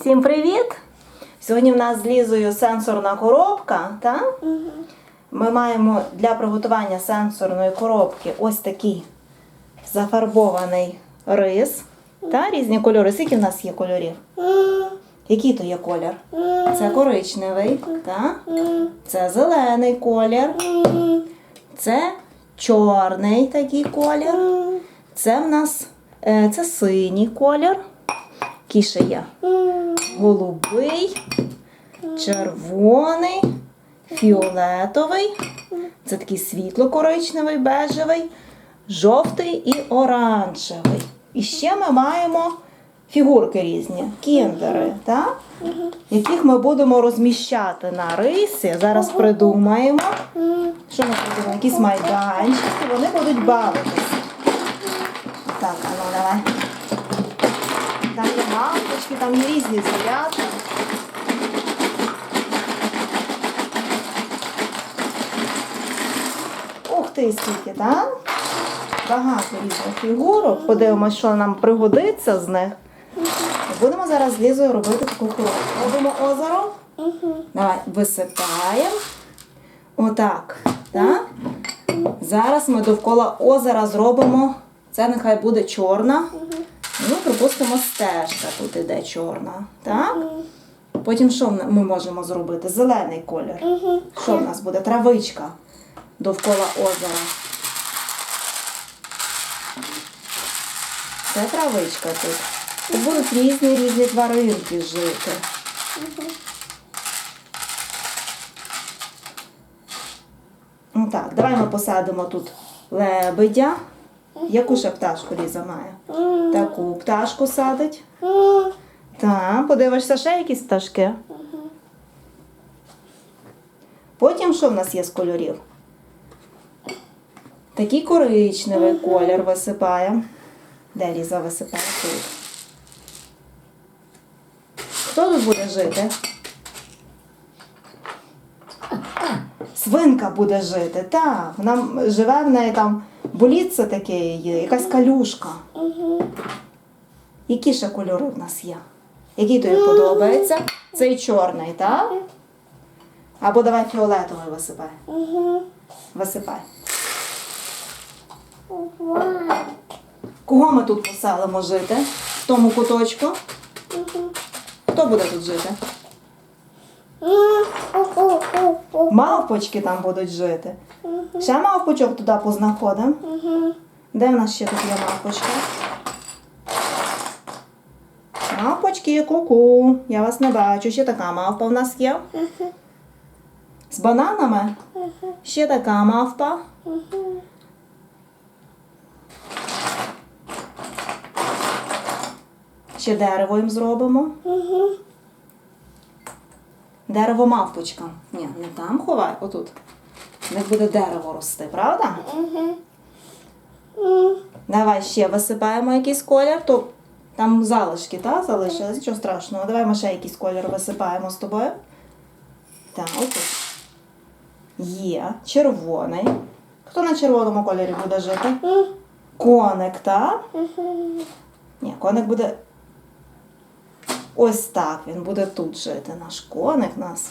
Всім привіт! Сьогодні в нас з Лізою сенсорна коробка. Та? Ми маємо для приготування сенсорної коробки ось такий зафарбований рис. Та? Різні кольори. Скільки в нас є кольорів? Який то є колір? Це коричневий, та? це зелений колір, це чорний такий колір. Це в нас е, це синій колір. Ще є? Голубий, червоний, фіолетовий. Це такий світло-коричневий, бежевий, жовтий і оранжевий. І ще ми маємо фігурки різні, кіндери, так? яких ми будемо розміщати на рисі. Зараз придумаємо. Що ми придумаємо? Якісь майданчики, вони будуть бавитися. Так, а ну давай. Там є лампочки, там різні звірята. Ух ти, скільки, так? Багато різних фігурок. Подивимось, що нам пригодиться з них. Будемо зараз з Лізою робити таку коробку. Робимо озеро. Давай висипаємо. Отак. Так? Зараз ми довкола озера зробимо. Це нехай буде чорна. Ну, припустимо, стежка тут іде чорна. Так? Потім що ми можемо зробити? Зелений колір. Що в нас буде? Травичка довкола озера. Це травичка тут. Тут будуть різні різні тваринки жити. Ну так, давай ми посадимо тут лебедя. Яку ще пташку Ліза має? Таку пташку садить. Так, подивишся ще якісь пташки. Потім що в нас є з кольорів? Такий коричневий колір висипає. Де Ліза висипає тут? Хто тут буде жити? Свинка буде жити, так. Вона живе в неї там болітце таке є, якась калюшка. Які ще кольори в нас є? Який тобі подобається? Цей чорний, так? Або давай фіолетовий висипай. Висипай. Кого ми тут поселимо жити? В тому куточку? Хто буде тут жити? Мавпочки там будуть жити. Ще мавпочок туди познаходимо. Де в нас ще тут є мавпочки? Мавпочки, ку-ку. Я вас не бачу. Ще така мавпа в нас є. З бананами? Ще така мавпа. Ще дерево їм зробимо. Дерево мавпочка. Ні, не там ховай, отут. Них буде дерево рости, правда? Давай ще висипаємо якийсь колір, то там залишки, та, залишились, нічого страшного. Давай ми ще якийсь колір висипаємо з тобою. Так, отут. Є. Червоний. Хто на червоному кольорі буде жити? Коник, так? Ні, коник буде. Ось так він буде тут жити. Наш коник нас.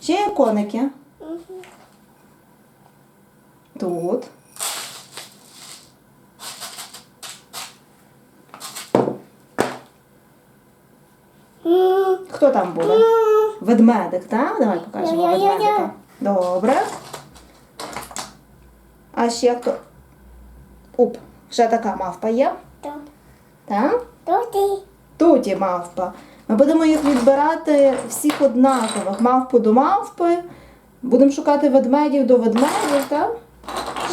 Ще є коники. Тут. Хто там буде? Ведмедик, так? Давай покажемо ведмедика. Добре. А ще хто? Уп, ще така мавпа є. Так? Тут є мавпа. Ми будемо їх відбирати всіх однакових. Мавпу до мавпи. Будемо шукати ведмедів до ведмедів, так?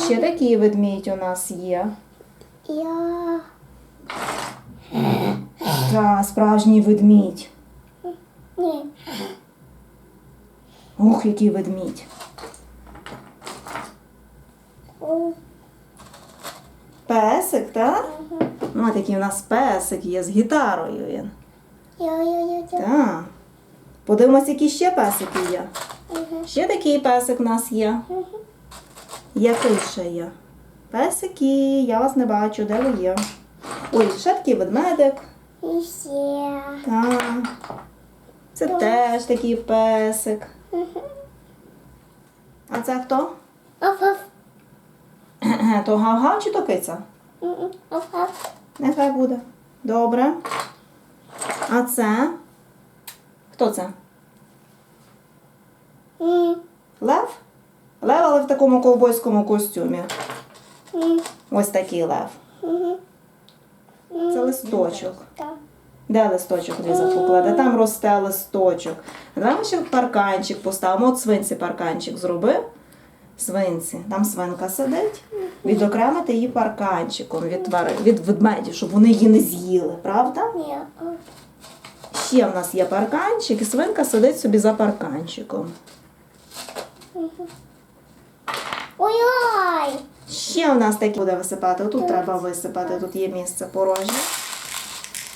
Ще такий ведмідь у нас є. Я Так, справжній ведмідь. ні. Ух, який ведмідь. Песик, так? Ну, такий у нас песик є з гітарою він. Так. Подивимось, які ще песики є. Ще такий песик у нас є. Який ще є? Песики, я вас не бачу, де ви є? Ой, ще такий ведмедик. І ще. Так. Це теж такий песик. А це хто? Оф-оф. То гав-гав чи то киця? Нехай буде. Добре. А це? Хто це? Лев? Лев, але в такому ковбойському костюмі. Ось такий лев. Це листочок. Де листочок Ліза покладе? Там росте листочок. Давай ми ще парканчик поставимо. От свинці парканчик зроби. Свинці. Там свинка сидить. Відокремити її парканчиком від тварин, від ведмедів, щоб вони її не з'їли, правда? Ні. Ще в нас є парканчик, і свинка сидить собі за парканчиком. Ой-ой. Ще в нас такі буде висипати. Тут треба висипати, тут є місце порожнє.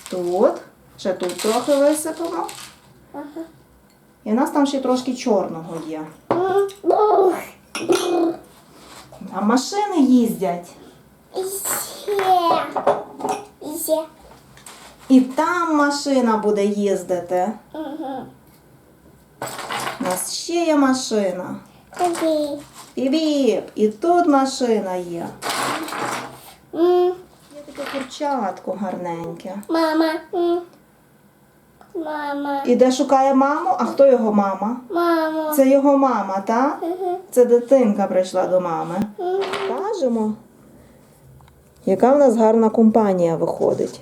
Тут. Ще тут трохи висипемо. І в нас там ще трошки чорного є. А машини їздять. Ще. І там машина буде їздити. У нас ще є машина. Тобі. Біп-біп. І тут машина є. М. Є таке курчатко гарненьке. Мама. М. Мама. Іде шукає маму, а хто його мама? Мамо. Це його мама, так? Мгм. Це дитинка прийшла до мами. М. Кажемо, яка в нас гарна компанія виходить.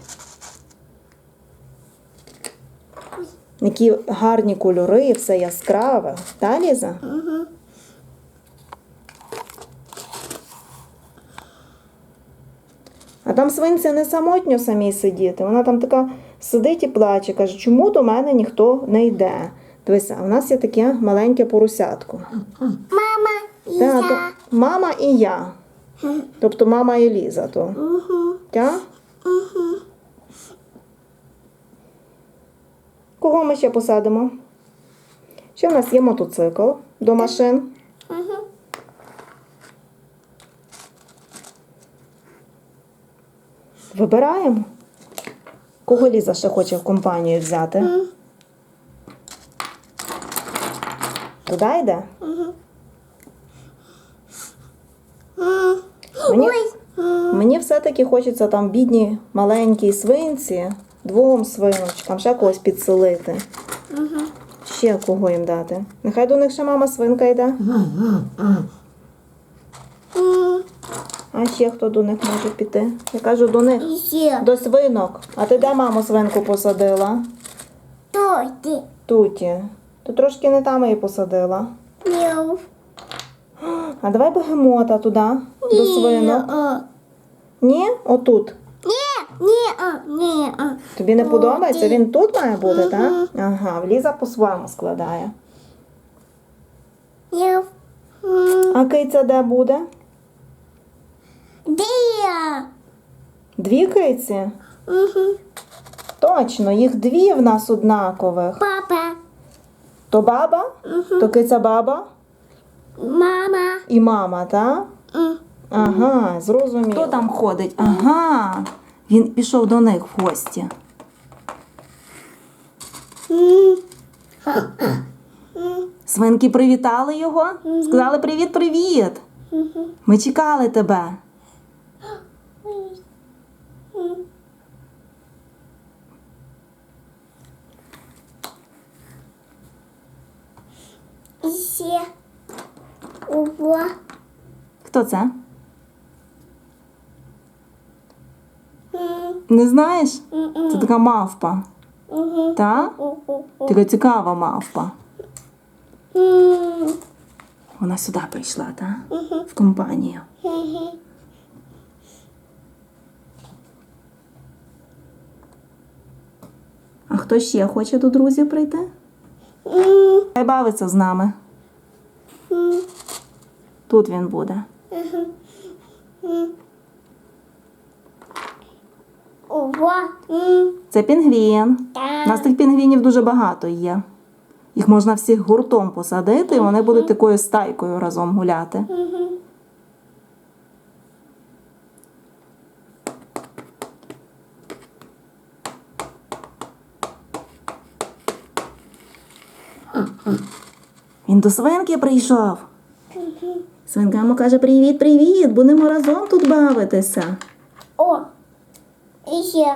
Які гарні кольори, все яскраве. Та, Ліза? Мгм. А там свинці не самотньо самій сидіти. Вона там така сидить і плаче, каже, чому до мене ніхто не йде. Дивися, а в нас є таке маленьке поросятко. Мама. І Та, я. то мама і я. Тобто мама і Ліза то. Мгм. Тя? Мгм. Кого ми ще посадимо? Ще в нас є мотоцикл до машин. Мгм. Вибираємо. Кого Ліза ще хоче в компанію взяти? М. Туди йде? Мгм. М. Мені. Мені все-таки хочеться там бідні маленькі свинці, двом свиночкам, ще когось підселити. Мгм. Ще кого їм дати. Нехай до них ще мама свинка йде. М. А ще хто до них може піти? Я кажу до них. Ще. До свинок. А ти де маму свинку посадила? Тоді. Туті. Ти трошки не там її посадила. Мяу. А давай бегемота туди, до свинок. Ні. Отут. Ні, ні, ні. Тобі не подобається? Він тут має бути, так? Ага, Ліза по-своєму складає. Мяу. А киця де буде? Я? Дві киці? Мгм. Точно, їх дві в нас однакових. Папа. То баба, то киця баба Мама. і мама, так? М. Ага, зрозуміло. Хто там ходить? Ага. Він пішов до них в гості. Свинки привітали його. Сказали привіт-привіт. Ми чекали тебе. Ще. Ова. Хто це? Не знаєш? Це така мавпа. Та? Така цікава мавпа. Вона сюди прийшла, та? В компанію. Мгм. А хто ще хоче до друзів прийти? Хай бавиться з нами. Тут він буде. Це пінгвін. У нас тих пінгвінів дуже багато є. Їх можна всіх гуртом посадити, і вони будуть такою стайкою разом гуляти. Мгм. Він до свинки прийшов. Свинка йому каже: Привіт, привіт! Будемо разом тут бавитися. О, і ще.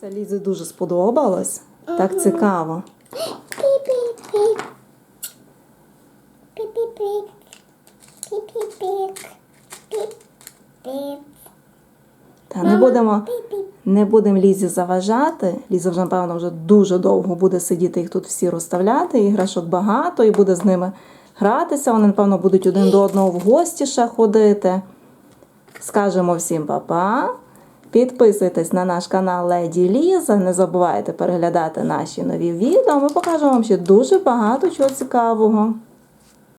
Це Лізі дуже сподобалось. Так цікаво. Та не будемо, не будемо Лізі заважати. Ліза вже, напевно, вже дуже довго буде сидіти їх тут всі розставляти. Іграшок багато і буде з ними гратися. Вони, напевно, будуть один до одного в гості ще ходити. Скажемо всім па-па. Підписуйтесь на наш канал Леді Ліза. Не забувайте переглядати наші нові відео. Ми покажемо вам ще дуже багато чого цікавого.